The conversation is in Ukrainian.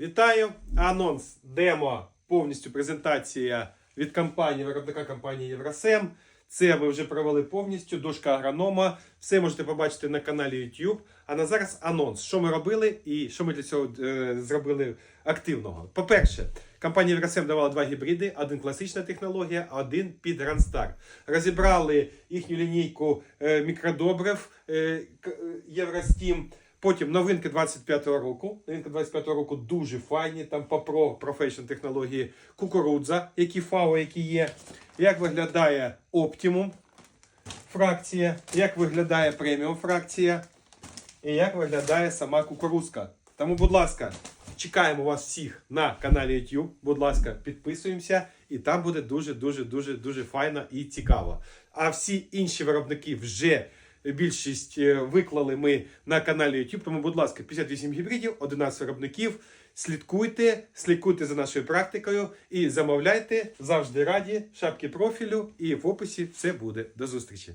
Вітаю! Анонс, демо, повністю презентація від компанії, виробника компанії Євросем. Це ми вже провели повністю, дошка агронома. Все можете побачити на каналі YouTube. А на зараз анонс, що ми робили і що ми для цього е, зробили активного. По-перше, компанія Євросем давала два гібриди: один класична технологія, один під Рандстар. Розібрали їхню лінійку е, мікродобрив е, е, Євростім. Потім новинки 25-го року. Новинки 25-го року дуже файні. Там Pro Profession технології кукурудза, які фао, які є. Як виглядає Optimum фракція, як виглядає преміум фракція, і як виглядає сама кукурузка. Тому, будь ласка, чекаємо вас всіх на каналі YouTube. Будь ласка, підписуємося, і там буде дуже, дуже, дуже, дуже файно і цікаво. А всі інші виробники вже більшість е, виклали ми на каналі YouTube. Тому, будь ласка, 58 гібридів, 11 виробників. Слідкуйте, слідкуйте за нашою практикою і замовляйте завжди раді шапки профілю. І в описі все буде. До зустрічі!